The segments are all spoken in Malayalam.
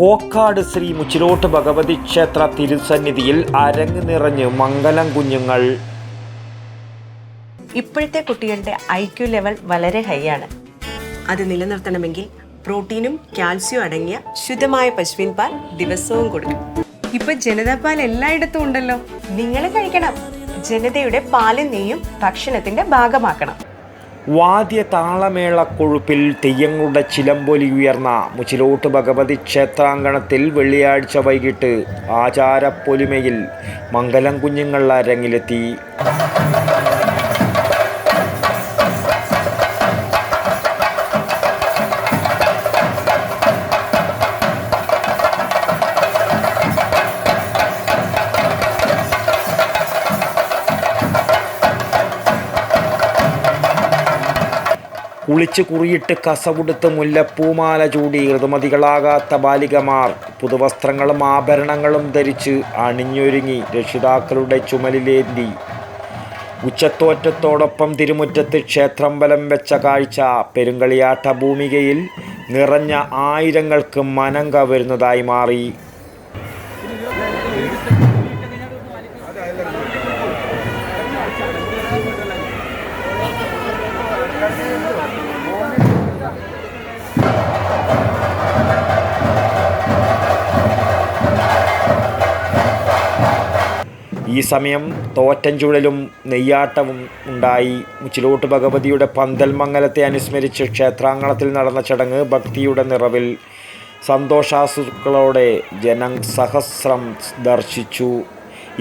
കോക്കാട് ശ്രീ മുച്ചിലോട്ട് ഭഗവതി ക്ഷേത്ര തിരുസന്നിധിയിൽ അരങ്ങ് നിറഞ്ഞ് മംഗലം കുഞ്ഞുങ്ങൾ. ഇപ്പോഴത്തെ കുട്ടികളുടെ ഐ ക്യു ലെവൽ വളരെ ഹൈ ആണ്. അത് നിലനിർത്തണമെങ്കിൽ പ്രോട്ടീനും കാൽസ്യവും അടങ്ങിയ ശുദ്ധമായ പശുവിൻ പാൽ ദിവസവും കൊടുക്കും ഇപ്പൊ ജനതാ പാൽ എല്ലായിടത്തും ഉണ്ടല്ലോ. നിങ്ങൾ കഴിക്കണം. ജനതയുടെ പാലും നെയ്യും ഭക്ഷണത്തിന്റെ ഭാഗമാക്കണം. വാദ്യ താളമേള കൊഴുപ്പിൽ തെയ്യങ്ങളുടെ ചിലമ്പൊലി ഉയർന്ന മുച്ചിലോട്ട് ഭഗവതി ക്ഷേത്രാങ്കണത്തിൽ വെള്ളിയാഴ്ച വൈകിട്ട് ആചാരപ്പൊലിമയിൽ മംഗലം കുഞ്ഞുങ്ങൾ അരങ്ങിലെത്തി. കുളിച്ച് കുറിയിട്ട് കസവുടുത്ത് മുല്ലപ്പൂമാല ചൂടി ഋതുമതികളാകാത്ത ബാലികമാർ. പുതുവസ്ത്രങ്ങളും ആഭരണങ്ങളും ധരിച്ച് അണിഞ്ഞൊരുങ്ങി രക്ഷിതാക്കളുടെ ചുമലിലേന്തി. ഉച്ചത്തോറ്റത്തോടൊപ്പം തിരുമുറ്റത്ത് ക്ഷേത്രമ്പലം വെച്ച കാഴ്ച. പെരുങ്കളിയാട്ട ഭൂമികയിൽ നിറഞ്ഞ ആയിരങ്ങൾക്ക് മനം കവരുന്നതായി മാറി. ഈ സമയം തോറ്റഞ്ചുഴലും നെയ്യാട്ടവും ഉണ്ടായി. മുച്ചിലോട്ട് ഭഗവതിയുടെ പന്തൽ മംഗലത്തെ അനുസ്മരിച്ച് ക്ഷേത്രാങ്കണത്തിൽ നടന്ന ചടങ്ങ് ഭക്തിയുടെ നിറവിൽ സന്തോഷാസുക്കളോടെ ജനം സഹസ്രം ദർശിച്ചു.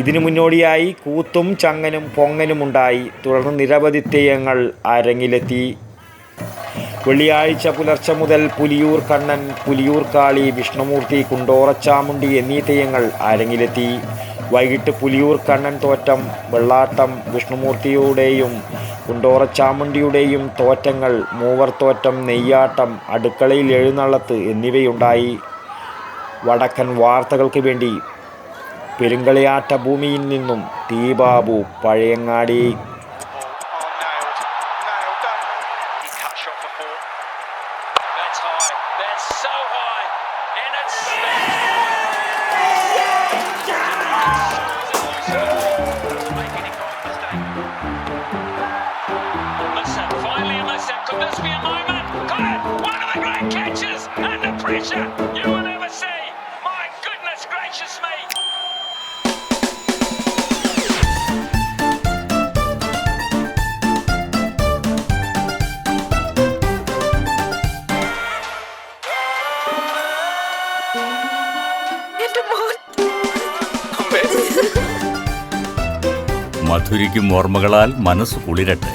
ഇതിനു മുന്നോടിയായി കൂത്തും ചങ്ങനും പൊങ്ങനുമുണ്ടായി തുടർന്ന് നിരവധി തെയ്യങ്ങൾ അരങ്ങിലെത്തി. വെള്ളിയാഴ്ച പുലർച്ചെ മുതൽ പുലിയൂർ കണ്ണൻ പുലിയൂർ കാളി വിഷ്ണുമൂർത്തി കുണ്ടോറച്ചാമുണ്ടി എന്നീ തെയ്യങ്ങൾ അരങ്ങിലെത്തി. വൈകിട്ട് പുലിയൂർ കണ്ണൻ തോറ്റം വെള്ളാട്ടം വിഷ്ണുമൂർത്തിയുടെയും കുണ്ടോറച്ചാമുണ്ടിയുടെയും തോറ്റങ്ങൾ മൂവർ തോറ്റം നെയ്യാട്ടം അടുക്കളയിൽ എഴുന്നള്ളത്ത് എന്നിവയുണ്ടായി വടക്കൻ വാർത്തകൾക്ക് വേണ്ടി പെരുങ്കളിയാട്ട ഭൂമിയിൽ നിന്നും തീബാബു Pazhayangadi. That's high. That's so high. And it's Could this be a moment? Got it. One of the great catches. Under pressure. You will never see. My goodness gracious me. മധുരിക്കും ഓർമ്മകളാൽ മനസ്സ് കുളിരട്ടെ